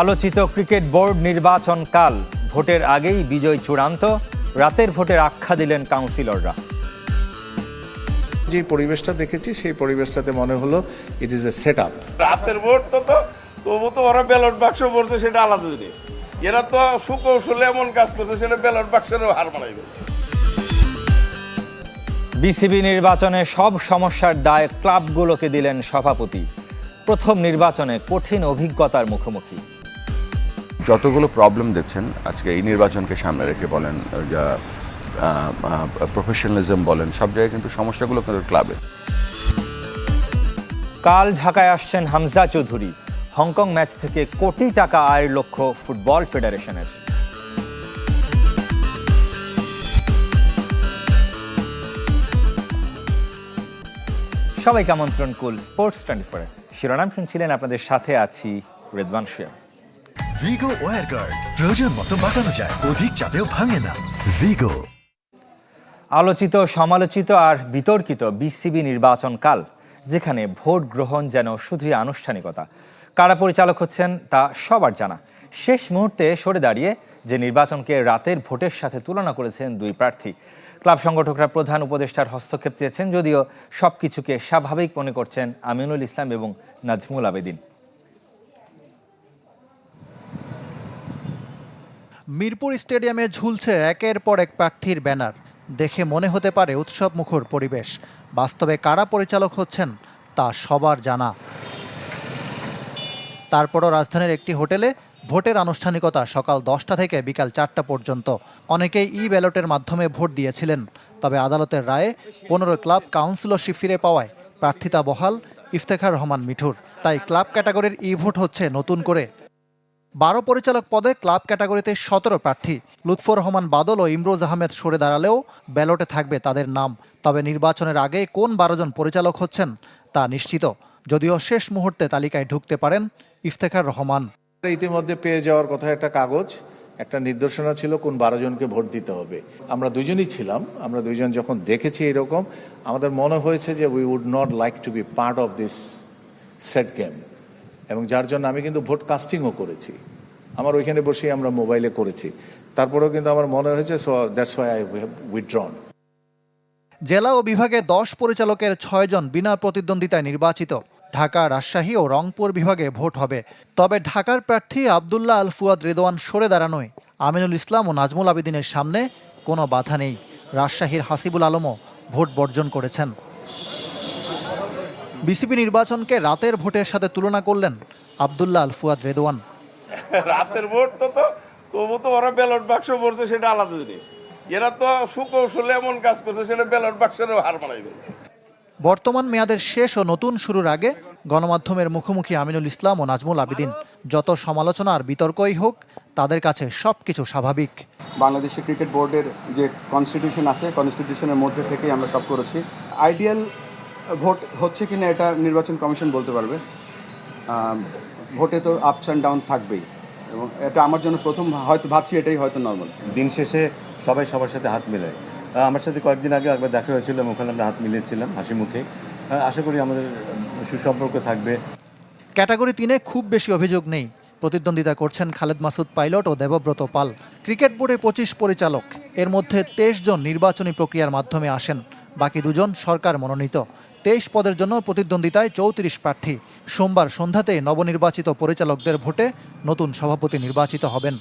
আলোচিত cricket board নির্বাচন কাল। ভোটের আগেই বিজয় চূড়ান্ত রাতের ভোটের আখ্যা দিলেন কাউন্সিলররা। যে পরিবেশটা দেখেছি সেই পরিবেশটাতে মনে হলো it is a set up রাতের ভোট তো তো তবু তো ওরা ব্যালট বাক্স পড়ছে সেটা আলাদা জিনিস। এরা তো সুকৌশলে এমন কাজ করছে সেটা ব্যালট বাক্সেরও হার ফেলছে। বিসিবি নির্বাচনে সব সমস্যার দায় ক্লাবগুলোকে দিলেন সভাপতি। প্রথম নির্বাচনে কঠিন অভিজ্ঞতার মুখোমুখি। যতগুলো প্রবলেম দেখছেন, আজকে এই নির্বাচনকে সামনে রেখে বলেন যা প্রফেশনালিজম বলেন, সব জায়গায় কিন্তু সমস্যাগুলো কিন্তু ক্লাবে কাল ঢাকায় আসছেন হামজা চৌধুরী। হংকং ম্যাচ থেকে কোটি টাকা আয়ের লক্ষ্য ফুটবল ফেডারেশনের। সবাইকে আমন্ত্রণ কুল স্পোর্টস টোয়েন্টি ফোরে। শিরোনাম শুনছিলেন আপনাদের সাথে আছি রেদওয়ান শিয়া ভিগো ওয়ার গার্ড প্রয়োজন মতো যায়, অধিক চাপেও ভাঙে না। ভিগো আলোচিত, সমালোচিত আর বিতর্কিত বিসিবি নির্বাচন কাল, যেখানে ভোট গ্রহণ যেন শুধুই আনুষ্ঠানিকতা। কারা পরিচালক হচ্ছেন তা সবার জানা। শেষ মুহূর্তে সরে দাঁড়িয়ে যে নির্বাচনকে রাতের ভোটের সাথে তুলনা করেছেন দুই প্রার্থী। ক্লাব সংগঠকরা প্রধান উপদেষ্টার হস্তক্ষেপ চেয়েছেন, যদিও সবকিছুকে স্বাভাবিক মনে করছেন আমিনুল ইসলাম এবং নাজমুল আবেদিন। মিরপুর স্টেডিয়ামে ঝুলছে একের পর এক প্রার্থীর ব্যানার। দেখে মনে হতে পারে উৎসব মুখর পরিবেশ। বাস্তবে কারা পরিচালক হচ্ছেন তা সবার জানা। তারপরও রাজধানীর একটি হোটেলে ভোটের আনুষ্ঠানিকতা সকাল দশটা থেকে বিকাল চারটা পর্যন্ত। অনেকেই ই ব্যালটের মাধ্যমে ভোট দিয়েছিলেন। তবে আদালতের রায়ে পনেরো ক্লাব কাউন্সিলরশিপ ফিরে পাওয়ায় প্রার্থিতা বহাল ইফতেখার রহমান মিঠুর। তাই ক্লাব ক্যাটাগরির ই ভোট হচ্ছে নতুন করে। বারো পরিচালক পদে ক্লাব ক্যাটাগরিতে সতেরো প্রার্থী। লুৎফর রহমান বাদল ও ইমরোজ আহমেদ সরে দাঁড়ালেও ব্যালটে থাকবে তাদের নাম। তবে নির্বাচনের আগে কোন বারো জন পরিচালক হচ্ছেন তা নিশ্চিত। যদিও শেষ মুহূর্তে তালিকায় ঢুকতে পারেন ইফতেখার রহমান। ইতিমধ্যে পেয়ে যাওয়ার কথা একটা কাগজ, একটা নির্দেশনা ছিল কোন বারো জনকে ভোট দিতে হবে। আমরা দুজনই ছিলাম, আমরা দুইজন যখন দেখেছি এরকম, আমাদের মনে হয়েছে যে we would not like to be part of this set game এবং যার জন্য আমি কিন্তু ভোট কাস্টিংও করেছি। আমার ওইখানে বসেই আমরা মোবাইলে করেছি। তারপরেও কিন্তু আমার মনে হয়েছে so that's why I withdrawn জেলা ও বিভাগে দশ পরিচালকের ছয়জন বিনা প্রতিদ্বন্দ্বিতায় নির্বাচিত। ঢাকা, রাজশাহী ও রংপুর বিভাগে ভোট হবে। তবে ঢাকার প্রার্থী আবদুল্লাহ আল ফুয়াদ রেদওয়ান সরে দাঁড়ানোয়। আমিনুল ইসলাম ও নাজমুল আবেদিনের সামনে কোনো বাধা নেই। রাজশাহীর হাসিবুল আলমও ভোট বর্জন করেছেন। বিসিবি নির্বাচনকে রাতের ভোটের সাথে তুলনা করলেন আবদুল্লাহ আল ফুয়াদ রেদওয়ান। রাতের ভোট তো তো তবু তো ওরা ব্যালট বাক্স পড়ছে সেটা আলাদা জিনিস। এরা তো সুকৌশলে এমন কাজ করছে সেটা ব্যালট বাক্সেরও হার মারাই ফেলছে। বর্তমান মেয়াদের শেষ ও নতুন শুরুর আগে গণমাধ্যমের মুখোমুখি আমিনুল ইসলাম ও নাজমুল আবিদিন। যত সমালোচনা আর বিতর্কই হোক তাদের কাছে সব কিছু স্বাভাবিক। বাংলাদেশে ক্রিকেট বোর্ডের যে কনস্টিটিউশন আছে কনস্টিটিউশনের মধ্যে থেকেই আমরা সব করেছি। আইডিয়াল ভোট হচ্ছে কিনা এটা নির্বাচন কমিশন বলতে পারবে। ভোটে তো আপস অ্যান্ড ডাউন থাকবেই এবং এটা আমার জন্য প্রথম হয়তো ভাবছি এটাই হয়তো নর্মাল দিন শেষে সবাই সবার সাথে হাত মেলায়। আমার সাথে কয়েকদিন আগে একবার দেখা হয়েছিল এবং ওখানে আমরা হাত মিলিয়েছিলাম হাসি মুখে। আশা করি আমাদের সুসম্পর্ক থাকবে। ক্যাটাগরি তিনে খুব বেশি অভিযোগ নেই। প্রতিদ্বন্দ্বিতা করছেন খালেদ মাসুদ পাইলট ও দেবব্রত পাল। ক্রিকেট বোর্ডে পঁচিশ পরিচালক। এর মধ্যে তেইশ জন নির্বাচনী প্রক্রিয়ার মাধ্যমে আসেন। বাকি দুজন সরকার মনোনীত। তেইশ পদের জন্য প্রতিদ্বন্দ্বিতায় চৌত্রিশ প্রার্থী। সোমবার সন্ধ্যাতে নবনির্বাচিত পরিচালকদের ভোটে নতুন সভাপতি নির্বাচিত হবেন।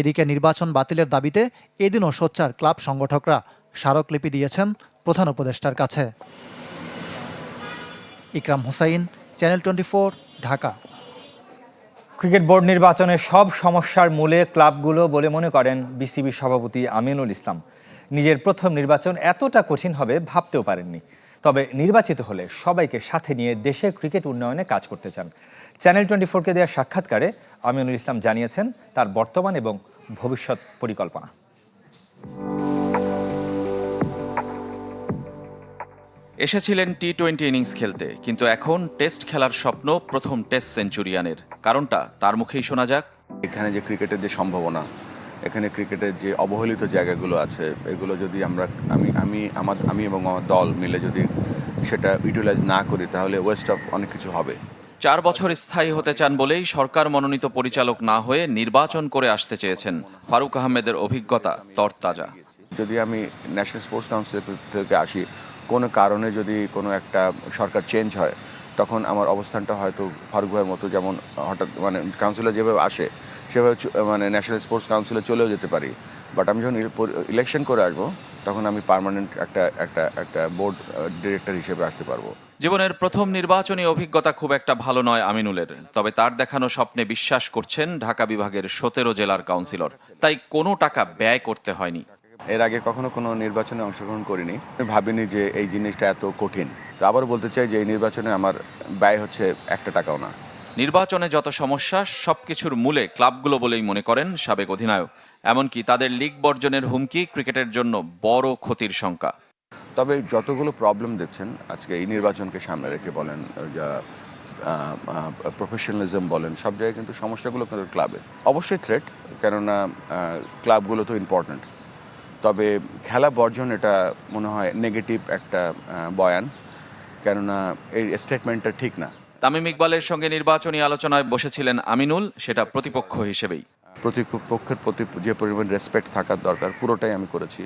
এদিকে নির্বাচন বাতিলের দাবিতে এদিনও সোচ্চার ক্লাব সংগঠকরা স্মারকলিপি দিয়েছেন প্রধান উপদেষ্টার কাছে। Ikram Hussain, channel twenty Dhaka. Cricket board নির্বাচনের সব সমস্যার মূলে ক্লাবগুলো বলে মনে করেন বিসিবি সভাপতি আমিনুল ইসলাম। নিজের প্রথম নির্বাচন এতটা কঠিন হবে ভাবতেও পারেননি। তবে নির্বাচিত হলে সবাইকে সাথে নিয়ে দেশের ক্রিকেট উন্নয়নে কাজ করতে চান। চ্যানেল টোয়েন্টি ফোরকে দেওয়া সাক্ষাৎকারে আমিনুল ইসলাম জানিয়েছেন তার বর্তমান এবং ভবিষ্যৎ পরিকল্পনা। এসেছিলেন টি টোয়েন্টি ইনিংস খেলতে কিন্তু এখন টেস্ট খেলার স্বপ্ন প্রথম টেস্ট সেঞ্চুরিয়ানের। কারণটা তার মুখেই শোনা যাক। এখানে যে ক্রিকেটের যে সম্ভাবনা এখানে ক্রিকেটের যে অবহেলিত জায়গাগুলো আছে এগুলো যদি আমরা আমি আমি আমার আমি এবং আমার দল মিলে যদি সেটা ইউটিলাইজ না করি তাহলে ওয়েস্ট অফ অনেক কিছু হবে। চার বছর স্থায়ী হতে চান বলেই সরকার মনোনীত পরিচালক না হয়ে নির্বাচন করে আসতে চেয়েছেন ফারুক আহমেদের অভিজ্ঞতা তরতাজা। যদি আমি ন্যাশনাল স্পোর্টস কাউন্সিল থেকে আসি কোনো কারণে যদি কোনো একটা সরকার চেঞ্জ হয় তখন আমার অবস্থানটা হয়তো ফারুক ভাইয়ের মতো যেমন হঠাৎ মানে কাউন্সিলর যেভাবে আসে সেভাবে মানে ন্যাশনাল স্পোর্টস কাউন্সিলে চলেও যেতে পারি। বাট আমি যখন ইলেকশন করে আসব তখন আমি পার্মানেন্ট একটা একটা একটা বোর্ড ডিরেক্টর হিসেবে আসতে পারব। জীবনের প্রথম নির্বাচনী অভিজ্ঞতা খুব একটা ভালো নয় আমিনুলের। তবে তার দেখানো স্বপ্নে বিশ্বাস করছেন ঢাকা বিভাগের সতেরো জেলার কাউন্সিলর তাই কোনো টাকা ব্যয় করতে হয়নি। এর আগে কখনো কোনো নির্বাচনে অংশগ্রহণ করিনি। আমি ভাবিনি যে এই জিনিসটা এত কঠিন। তো আবারও বলতে চাই যে এই নির্বাচনে আমার ব্যয় হচ্ছে একটা টাকাও না। নির্বাচনে যত সমস্যা সব কিছুর মূলে ক্লাবগুলো বলেই মনে করেন সাবেক অধিনায়ক। এমনকি তাদের লিগ বর্জনের হুমকি ক্রিকেটের জন্য বড় ক্ষতির শঙ্কা। তবে যতগুলো প্রবলেম দেখছেন, আজকে এই নির্বাচনকে সামনে রেখে বলেন, যা প্রফেশনালিজম বলেন, সব জায়গায় কিন্তু সমস্যাগুলো কিন্তু ক্লাবে অবশ্যই থ্রেট কেননা ক্লাবগুলো তো ইম্পর্ট্যান্ট তবে খেলা বর্জন এটা মনে হয় নেগেটিভ একটা বয়ান। কেননা এই স্টেটমেন্টটা ঠিক না। তামিম ইকবালের সঙ্গে নির্বাচনী আলোচনায় বসেছিলেন আমিনুল সেটা প্রতিপক্ষ হিসেবেই। প্রতিপক্ষের প্রতি যে পরিমাণ রেসপেক্ট থাকার দরকার পুরোটাই আমি করেছি।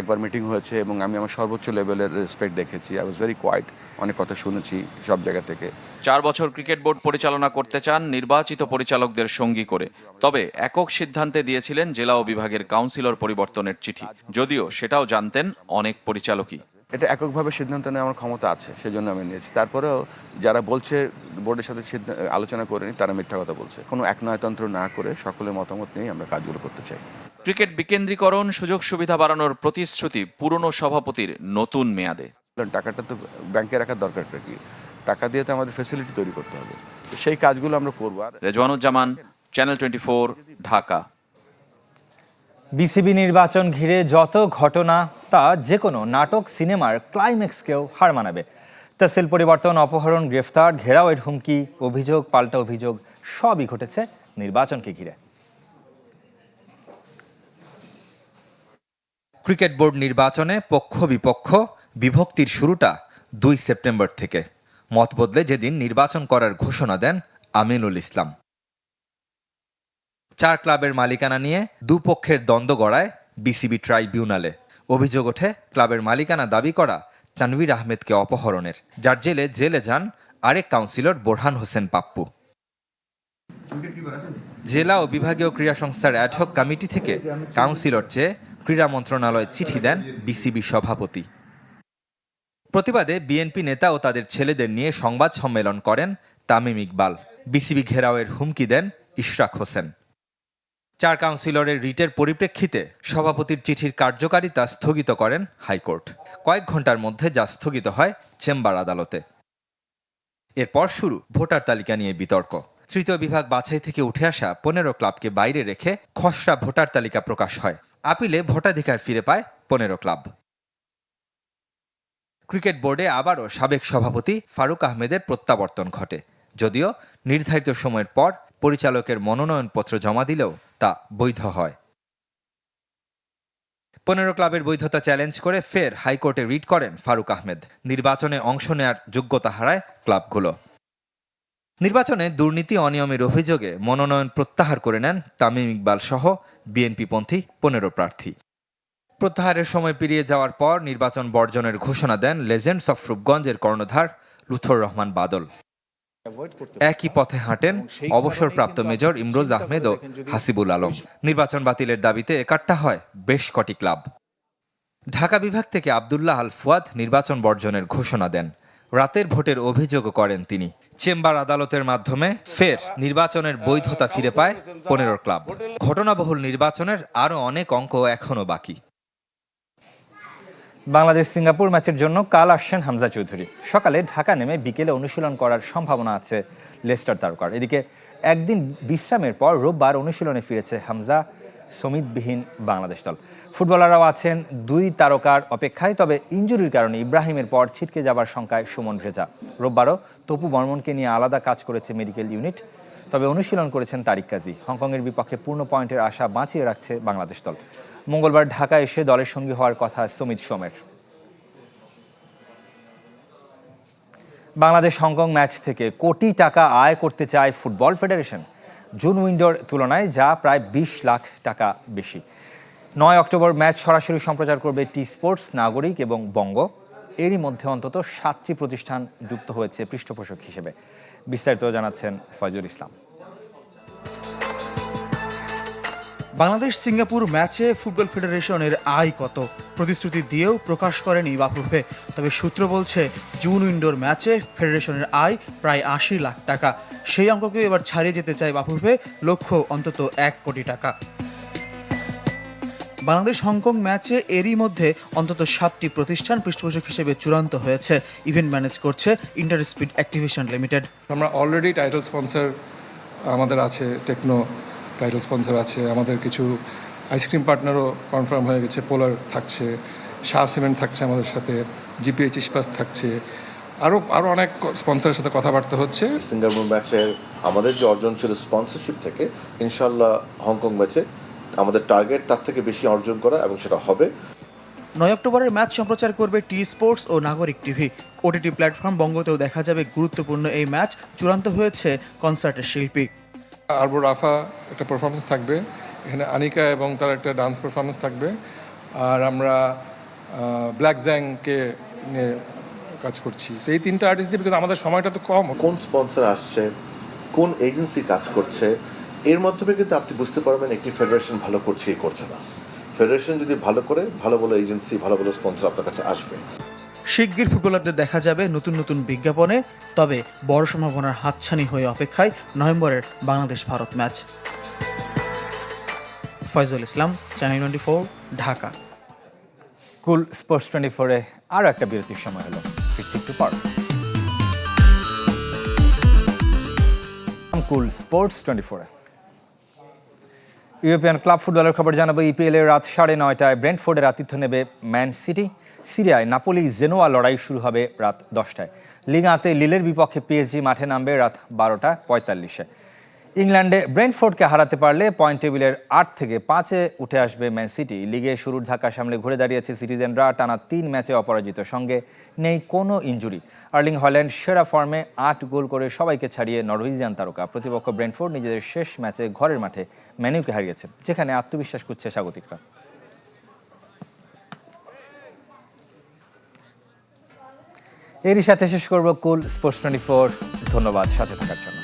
একবার মিটিং হয়েছে এবং আমি আমার সর্বোচ্চ লেভেলের রেসপেক্ট দেখেছি। আই ওয়াজ ভেরি কোয়াইট অনেক কথা শুনেছি সব জায়গা থেকে। চার বছর ক্রিকেট বোর্ড পরিচালনা করতে চান নির্বাচিত পরিচালকদের সঙ্গী করে। তবে একক সিদ্ধান্তে দিয়েছিলেন জেলা ও বিভাগের কাউন্সিলর পরিবর্তনের চিঠি। যদিও সেটাও জানতেন অনেক পরিচালকই। এটা এককভাবে সিদ্ধান্ত নেওয়ার ক্ষমতা আছে সেজন্য আমি নিয়েছি। তারপরেও যারা বলছে বোর্ডের সাথে আলোচনা করেনি তারা মিথ্যা কথা বলছে। কোনো একনয়তন্ত্র না করে সকলের মতামত নিয়ে আমরা কাজগুলো করতে চাই। ক্রিকেট বিকেন্দ্রীকরণ সুযোগ সুবিধা বাড়ানোর প্রতিশ্রুতি পুরনো সভাপতির নতুন মেয়াদে। টাকাটা তো ব্যাংকে রাখার দরকারটা কি? টাকা দিয়ে তো আমাদের ফেসিলিটি তৈরি করতে হবে। সেই কাজগুলো আমরা করব। আর Rezwanuzzaman channel twenty Dhaka. BCB নির্বাচন ঘিরে যত ঘটনা, তা যে কোনো নাটক, সিনেমার ক্লাইম্যাক্সকেও হার মানাবে। তহসিল পরিবর্তন, অপহরণ, গ্রেফতার, ঘেরাওয়ের হুমকি, অভিযোগ, পাল্টা অভিযোগ, সবই ঘটেছে নির্বাচনকে ঘিরে। ক্রিকেট বোর্ড নির্বাচনে পক্ষ বিপক্ষ বিভক্তির শুরুটা দুই সেপ্টেম্বর থেকে। মত বদলে যেদিন নির্বাচন করার ঘোষণা দেন আমিনুল ইসলাম। চার ক্লাবের মালিকানা নিয়ে দুপক্ষের দ্বন্দ্ব গড়ায় বিসিবি ট্রাইব্যুনালে। অভিযোগ ওঠে, ক্লাবের মালিকানা দাবি করা তানভীর আহমেদকে অপহরণের। যার জেলে জেলে যান আরেক কাউন্সিলর বোরহান হোসেন পাপ্পু। জেলা ও বিভাগীয় ক্রীড়া সংস্থার অ্যাডহক কমিটি থেকে কাউন্সিলর চেয়ে ক্রীড়া মন্ত্রণালয়ে চিঠি দেন বিসিবি সভাপতি। প্রতিবাদে বিএনপি নেতা ও তাদের ছেলেদের নিয়ে সংবাদ সম্মেলন করেন তামিম ইকবাল। বিসিবি ঘেরাওয়ের হুমকি দেন ইশরাক হোসেন। চার কাউন্সিলরের রিটের পরিপ্রেক্ষিতে সভাপতির চিঠির কার্যকারিতা স্থগিত করেন হাইকোর্ট। কয়েক ঘণ্টার মধ্যে যা স্থগিত হয় চেম্বার আদালতে। এরপর শুরু ভোটার তালিকা নিয়ে বিতর্ক। তৃতীয় বিভাগ বাছাই থেকে উঠে আসা পনেরো ক্লাবকে বাইরে রেখে খসড়া ভোটার তালিকা প্রকাশ হয়। আপিলে ভোটাধিকার ফিরে পায় পনেরো ক্লাব। ক্রিকেট বোর্ডে আবারও সাবেক সভাপতি ফারুক আহমেদের প্রত্যাবর্তন ঘটে। যদিও নির্ধারিত সময়ের পর পরিচালকের মনোনয়নপত্র জমা দিলেও তা বৈধ হয়। পনেরো ক্লাবের বৈধতা চ্যালেঞ্জ করে ফের হাইকোর্টে রিট করেন ফারুক আহমেদ। নির্বাচনে অংশ নেয়ার যোগ্যতা হারায় ক্লাবগুলো। নির্বাচনে দুর্নীতি, অনিয়মের অভিযোগে মনোনয়ন প্রত্যাহার করে নেন তামিম ইকবাল সহ বিএনপিপন্থী পনেরো প্রার্থী। প্রত্যাহারের সময় পেরিয়ে যাওয়ার পর নির্বাচন বর্জনের ঘোষণা দেন লেজেন্ডস অফ রূপগঞ্জের কর্ণধার লুথর রহমান বাদল। একই পথে হাঁটেন অবসরপ্রাপ্ত মেজর ইমরোজ আহমেদ ও হাসিবুল আলম। নির্বাচন বাতিলের দাবিতে একাট্টা হয় বেশ কটি ক্লাব। ঢাকা বিভাগ থেকে আবদুল্লাহ আল ফুয়াদ নির্বাচন বর্জনের ঘোষণা দেন। রাতের ভোটের অভিযোগও করেন তিনি। চেম্বার আদালতের মাধ্যমে ফের নির্বাচনের বৈধতা ফিরে পায় পনেরো ক্লাব। ঘটনাবহুল নির্বাচনের আরও অনেক অঙ্ক এখনও বাকি। বাংলাদেশ সিঙ্গাপুর ম্যাচের জন্য কাল আসছেন হামজা চৌধুরী। সকালে ঢাকা নেমে বিকেলে অনুশীলন করার সম্ভাবনা আছে লেস্টার তারকার। এদিকে একদিন বিশ্রামের পর রোববার অনুশীলনে ফিরেছে হামজা সমিতবিহীন বাংলাদেশ দল। ফুটবলাররাও আছেন দুই তারকার অপেক্ষায়, তবে ইঞ্জুরির কারণে ইব্রাহিমের পর ছিটকে যাবার শঙ্কায় সুমন রেজা। রোববারও তপু বর্মনকে নিয়ে আলাদা কাজ করেছে মেডিকেল ইউনিট, তবে অনুশীলন করেছেন তারিক কাজী। হংকংয়ের বিপক্ষে পূর্ণ পয়েন্টের আশা বাঁচিয়ে রাখছে বাংলাদেশ দল। মঙ্গলবার ঢাকা এসে দলের সঙ্গী হওয়ার কথা সমিত সোমের। বাংলাদেশ হংকং ম্যাচ থেকে কোটি টাকা আয় করতে চায় ফুটবল ফেডারেশন। জুন উইন্ডোর তুলনায় যা প্রায় বিশ লাখ টাকা বেশি। নয় অক্টোবর ম্যাচ সরাসরি সম্প্রচার করবে টি স্পোর্টস, নাগরিক এবং বঙ্গ। এরই মধ্যে অন্তত সাতটি প্রতিষ্ঠান যুক্ত হয়েছে পৃষ্ঠপোষক হিসেবে। বিস্তারিত জানাচ্ছেন ফয়জুল ইসলাম। বাংলাদেশ সিঙ্গাপুর ম্যাচে ফুটবল ফেডারেশনের আয় কত? প্রতিশ্রুতি দিয়েও প্রকাশ করেনি বাফুফে। তবে সূত্র বলছে, জুন উইন্ডোর ম্যাচে ফেডারেশনের আয় প্রায় আশি লাখ টাকা। সেই অঙ্ককে এবার ছাড়িয়ে যেতে চায় বাফুফে লক্ষ্য অন্তত এক কোটি টাকা। বাংলাদেশ হংকং ম্যাচে এরই মধ্যে অন্তত সাতটি প্রতিষ্ঠান পৃষ্ঠপোষক হিসেবে চূড়ান্ত হয়েছে। ইভেন্ট ম্যানেজ করছে ইন্টার স্পিড অ্যাক্টিভিশন লিমিটেড। আমরা অলরেডি টাইটেল স্পন্সর আমাদের আছে টেকনো টাইটেল স্পন্সর আছে আমাদের কিছু আইসক্রিম পার্টনারও কনফার্ম হয়ে গেছে পোলার থাকছে শাহ সিমেন্ট থাকছে আমাদের সাথে জিপিএইচ ইস্পাত থাকছে আরও আরও অনেক স্পন্সরের সাথে কথাবার্তা হচ্ছে। সিঙ্গাপুর ম্যাচের আমাদের যে অর্জন ছিল স্পন্সরশিপ থেকে ইনশাল্লাহ হংকং ম্যাচে আমাদের টার্গেট তার থেকে বেশি অর্জন করা এবং সেটা হবে। নয় অক্টোবরের ম্যাচ সম্প্রচার করবে টি স্পোর্টস ও নাগরিক টিভি। ওটিটি প্ল্যাটফর্ম বঙ্গতেও দেখা যাবে গুরুত্বপূর্ণ এই ম্যাচ চূড়ান্ত হয়েছে কনসার্টের শিল্পী। আরবো রাফা একটা পারফরমেন্স থাকবে। এখানে আনিকা এবং তার একটা ডান্স পারফরমেন্স থাকবে। আর আমরা ব্ল্যাক জ্যাংকে নিয়ে কাজ করছি। So, এই তিনটা আর্টিস্ট দিয়ে because আমাদের সময়টা তো কম। কোন স্পন্সর আসছে? কোন এজেন্সি কাজ করছে? এর মাধ্যমে কিন্তু আপনি বুঝতে পারবেন একটি ফেডারেশন ভালো করছে করছে না। ফেডারেশন যদি ভালো করে, ভালো ভালো এজেন্সি ভালো ভালো স্পন্সর আপনার কাছে আসবে। শিগগির ফুটবলারদের দেখা যাবে নতুন নতুন বিজ্ঞাপনে, তবে বড় সম্ভাবনার হাতছানি হয়ে অপেক্ষায় নভেম্বরের Bangladesh Bharat match. Faizul Islam channel twenty four Dhaka. Cool sports twenty ফোরে আরও একটা বিরতির সময় হলো। একটু পর। কুল স্পোর্টস টোয়েন্টি ফোরে ইউরোপিয়ান ক্লাব ফুটবলের খবর জানাব ইপিএল এর রাত সাড়ে নয়টায় ব্রেন্টফোর্ডের আতিথ্য নেবে ম্যান সিটি সিরিয়ায় নাপোলি জেনোয়া লড়াই শুরু হবে রাত দশটায়। লিগাতে লিলের বিপক্ষে পিএসজি মাঠে নামবে রাত বারোটা পঁয়তাল্লিশে। ইংল্যান্ডে ব্রেন্টফোর্ডকে হারাতে পারলে পয়েন্ট টেবিলের আট থেকে পাঁচে উঠে আসবে ম্যান সিটি। লিগে শুরুর ধাক্কা সামলে ঘুরে দাঁড়িয়েছে সিটিজেনরা, টানা তিন ম্যাচে অপরাজিত। সঙ্গে নেই কোনো ইঞ্জুরি আর্লিং হল্যান্ড সেরা ফর্মে আট গোল করে সবাইকে ছাড়িয়ে নরওয়েজিয়ান তারকা। প্রতিপক্ষ ব্রেন্টফোর্ড নিজেদের শেষ ম্যাচে ঘরের মাঠে ম্যানিউকে হারিয়েছে, যেখানে আত্মবিশ্বাস করছে স্বাগতিকরা। এরই সাথে শেষ করব কুল স্পোর্টস টোয়েন্টি ফোর। ধন্যবাদ সাথে থাকার জন্য।